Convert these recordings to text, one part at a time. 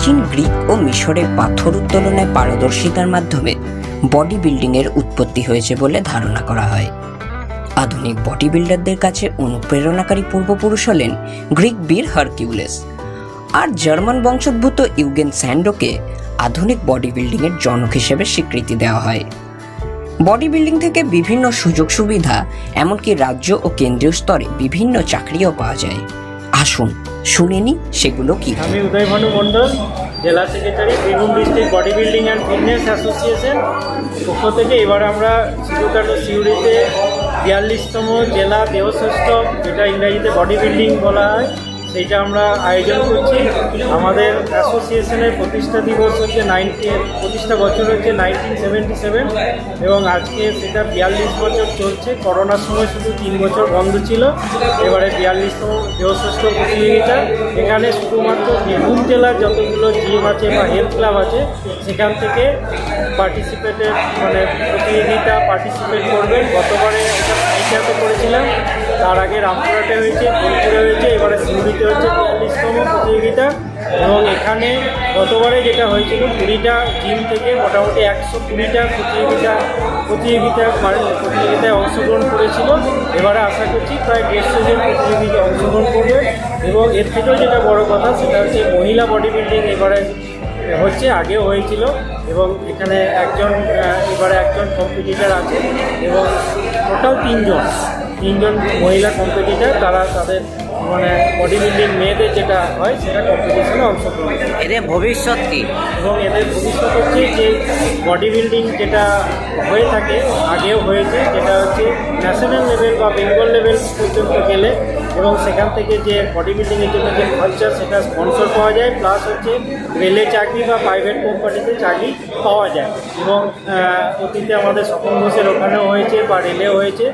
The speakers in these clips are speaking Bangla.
প্রাচীন গ্রিক ও মিশরের পাথর উত্তোলনে পারদর্শিতার মাধ্যমে বডি বিল্ডিংয়ের উৎপত্তি হয়েছে বলে ধারণা করা হয়। আধুনিক বডি বিল্ডারদের কাছে অনুপ্রেরণাকারী পূর্বপুরুষ হলেন গ্রিক বীর হারকিউলেস। আর জার্মান বংশোদ্ভূত ইউগেন স্যান্ডোকে আধুনিক বডি বিল্ডিংয়ের জনক হিসেবে স্বীকৃতি দেওয়া হয়। বডি বিল্ডিং থেকে বিভিন্ন সুযোগ সুবিধা এমনকি রাজ্য ও কেন্দ্রীয় স্তরে বিভিন্ন চাকরিও পাওয়া যায়। আসুন, শুনে নি সেগুলো কি। আমি উদয় ভানু মণ্ডল, জেলা secretary, Birbhum district body building and fitness association. পক্ষ থেকে এবার আমরা শিশুকাটো সিউড়িতে বিয়াল্লিশতম জেলা দেহস্বাস্থ্য যেটা ইংরাজিতে বডি বিল্ডিং বলা হয়। সেইটা আমরা আয়োজন করছি। আমাদের অ্যাসোসিয়েশনের প্রতিষ্ঠা দিবস হচ্ছে নাইনটিন প্রতিষ্ঠা বছর হচ্ছে নাইনটিন সেভেন্টি সেভেন এবং আজকে সেটা বিয়াল্লিশ বছর চলছে। করোনার সময় শুধু তিন বছর বন্ধ ছিল। এবারে বিয়াল্লিশতম দেহশ্রেষ্ঠ প্রতিযোগিতা। এখানে শুধুমাত্র বীরভূম জেলার যতগুলো জিম আছে বা হেলথ ক্লাব আছে, সেখান থেকে পার্টিসিপেটের মানে প্রতিযোগিতা পার্টিসিপেট করবেন গতবারে এটা করেছিলাম। তার আগে রামপুরহাটে হয়েছে বোলপুরে হয়েছে, এবারে সিউড়িতে হচ্ছে বিয়াল্লিশতম প্রতিযোগিতা। এবং এখানে গতবারে যেটা হয়েছিল, কুড়িটা জিম থেকে মোটামুটি একশো কুড়িটা প্রতিযোগিতা প্রতিযোগিতা মানে প্রতিযোগিতায় অংশগ্রহণ করেছিল। এবারে আশা করছি প্রায় দেড়শো জন প্রতিযোগিতা অংশগ্রহণ করবে। এবং এর থেকেও যেটা বড় কথা, সেটা হচ্ছে মহিলা বডি বিল্ডিং এবারে হচ্ছে, আগেও হয়েছিল। এবং এখানে একজন এবারে একজন কম্পিটিটার আছে। এবং টোটাল তিনজন। তিনজন মহিলা কম্পিটিটার তারা তাদের মানে বডি বিল্ডিং মেয়েদের যেটা হয় সেটা কম্পিটিশনে অংশগ্রহণ এদের ভবিষ্যৎ কি? এবং এদের ভবিষ্যৎ হচ্ছে যে বডি বিল্ডিং যেটা হয়ে থাকে আগেও হয়েছে যেটা হচ্ছে ন্যাশনাল লেভেল বা বেঙ্গল লেভেল পর্যন্ত গেলে এবং সেখান থেকে যে বডি বিল্ডিংয়ের জন্য যে খরচা সেটা স্পন্সর পাওয়া যায় প্লাস হচ্ছে রেলে চাকরি বা প্রাইভেট কোম্পানিতে চাকরি পাওয়া যায়। এবং অতীতে আমাদের স্বপন ঘোষের ওখানেও হয়েছে বা রেলেও হয়েছে।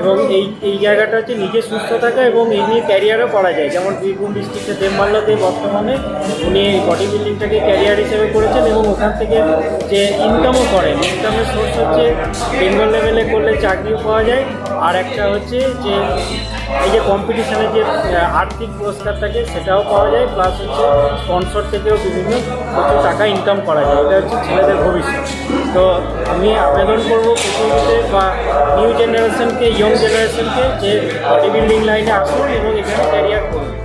এবং এই এই জায়গাটা হচ্ছে নিজে সুস্থ থাকা এবং এই নিয়ে ক্যারিয়ারও করা যায়। যেমন বীরভূম ডিস্ট্রিক্টের দেবমাল্যতে বর্তমানে উনি বডি বিল্ডিংটাকে ক্যারিয়ার হিসেবে করেছেন এবং ওখান থেকে যে ইনকামও করেন ইনকামের সোর্স হচ্ছে বেঙ্গল লেভেলে করলে চাকরিও পাওয়া যায়। আর একটা হচ্ছে যে এই যে কম্পিটিশনে যে আর্থিক পুরস্কার থাকে সেটাও পাওয়া যায় প্লাস হচ্ছে স্পন্সর থেকেও বিভিন্ন প্রচুর টাকা ইনকাম করা যায়। এটা হচ্ছে ছেলেদের ভবিষ্যৎ। তো আমি আবেদন করব প্রথমতে বা নিউ জেনারেশনকে ইয়ং জেনারেশনকে যে বডি বিল্ডিং লাইনে আসুন এবং এখানে ক্যারিয়ার করুন।